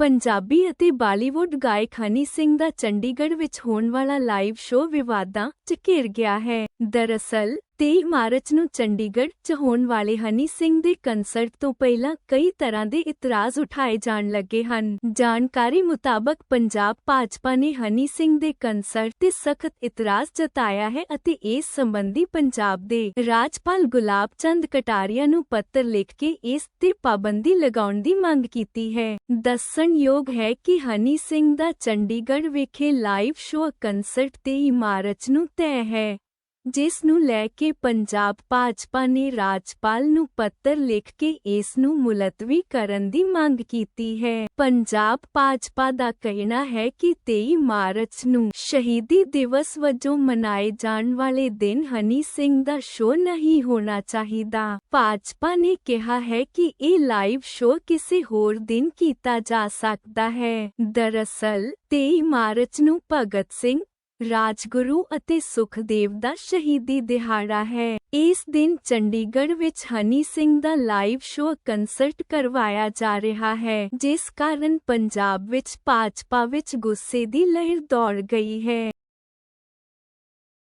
ਪੰਜਾਬੀ ਅਤੇ ਬਾਲੀਵੁੱਡ ਗਾਇਕ ਹਨੀ ਸਿੰਘ ਦਾ ਚੰਡੀਗੜ੍ਹ ਵਿੱਚ ਹੋਣ ਵਾਲਾ ਲਾਈਵ ਸ਼ੋਅ ਵਿਵਾਦਾਂ 'ਚ ਘਿਰ ਗਿਆ ਹੈ। ਦਰਅਸਲ 23 ਮਾਰਚ ਨੂੰ ਚੰਡੀਗੜ੍ਹ 'ਚ ਹੋਣ ਵਾਲੇ ਹਨੀ ਸਿੰਘ ਦੇ ਕੰਸਰਟ ਤੋਂ ਪਹਿਲਾਂ ਕਈ ਤਰ੍ਹਾਂ ਦੇ ਇਤਰਾਜ਼ ਉਠਾਏ ਜਾਣ ਲੱਗੇ ਹਨ। ਜਾਣਕਾਰੀ ਮੁਤਾਬਕ ਪੰਜਾਬ ਭਾਜਪਾ ਨੇ ਹਨੀ ਸਿੰਘ ਦੇ ਕੰਸਰਟ ਤੇ ਸਖਤ ਇਤਰਾਜ਼ ਜਤਾਇਆ ਹੈ ਅਤੇ ਇਸ ਸੰਬੰਧੀ ਪੰਜਾਬ ਦੇ ਰਾਜਪਾਲ ਗੁਲਾਬ ਚੰਦ ਕਟਾਰੀਆ ਨੂੰ ਪੱਤਰ ਲਿਖ ਕੇ ਇਸ ਤੇ ਪਾਬੰਦੀ ਲਗਾਉਣ ਦੀ ਮੰਗ ਕੀਤੀ ਹੈ। ਦੱਸਣਯੋਗ ਹੈ ਕਿ ਹਨੀ ਸਿੰਘ ਦਾ ਚੰਡੀਗੜ੍ਹ ਵਿਖੇ ਲਾਈਵ ਸ਼ੋਅ ਕੰਸਰਟ 23 ਮਾਰਚ ਨੂੰ ਤੈਅ ਹੈ। ਜਿਸ ਨੂੰ ਲੈ ਕੇ ਪੰਜਾਬ ਭਾਜਪਾ ਨੇ ਰਾਜਪਾਲ ਨੂੰ ਪੱਤਰ ਲਿਖ ਕੇ ਇਸ ਨੂੰ ਮੁਲਤਵੀ ਕਰਨ ਦੀ ਮੰਗ ਕੀਤੀ ਹੈ। ਪੰਜਾਬ ਭਾਜਪਾ ਦਾ ਕਹਿਣਾ ਹੈ ਕਿ 23 ਮਾਰਚ ਨੂੰ ਸ਼ਹੀਦੀ ਦਿਵਸ ਵਜੋਂ ਮਨਾਏ ਜਾਣ ਵਾਲੇ ਦਿਨ ਹਨੀ ਸਿੰਘ ਦਾ ਸ਼ੋਅ ਨਹੀਂ ਹੋਣਾ ਚਾਹੀਦਾ। ਭਾਜਪਾ ਨੇ ਕਿਹਾ ਹੈ ਕਿ ਇਹ ਲਾਈਵ ਸ਼ੋਅ ਕਿਸੇ ਹੋਰ ਦਿਨ ਕੀਤਾ ਜਾ ਸਕਦਾ ਹੈ। ਦਰਅਸਲ 23 ਮਾਰਚ ਨੂੰ ਭਗਤ ਸਿੰਘ ਰਾਜਗੁਰੂ ਅਤੇ ਸੁਖਦੇਵ ਦਾ ਸ਼ਹੀਦੀ ਦਿਹਾੜਾ ਹੈ। ਇਸ ਦਿਨ ਚੰਡੀਗੜ੍ਹ ਵਿੱਚ ਹਨੀ ਸਿੰਘ ਦਾ ਲਾਈਵ ਸ਼ੋਅ ਕੰਸਰਟ ਕਰਵਾਇਆ ਜਾ ਰਿਹਾ ਹੈ, ਜਿਸ ਕਾਰਨ ਪੰਜਾਬ ਵਿੱਚ ਭਾਜਪਾ ਵਿੱਚ ਗੁੱਸੇ ਦੀ ਲਹਿਰ ਦੌੜ ਗਈ ਹੈ।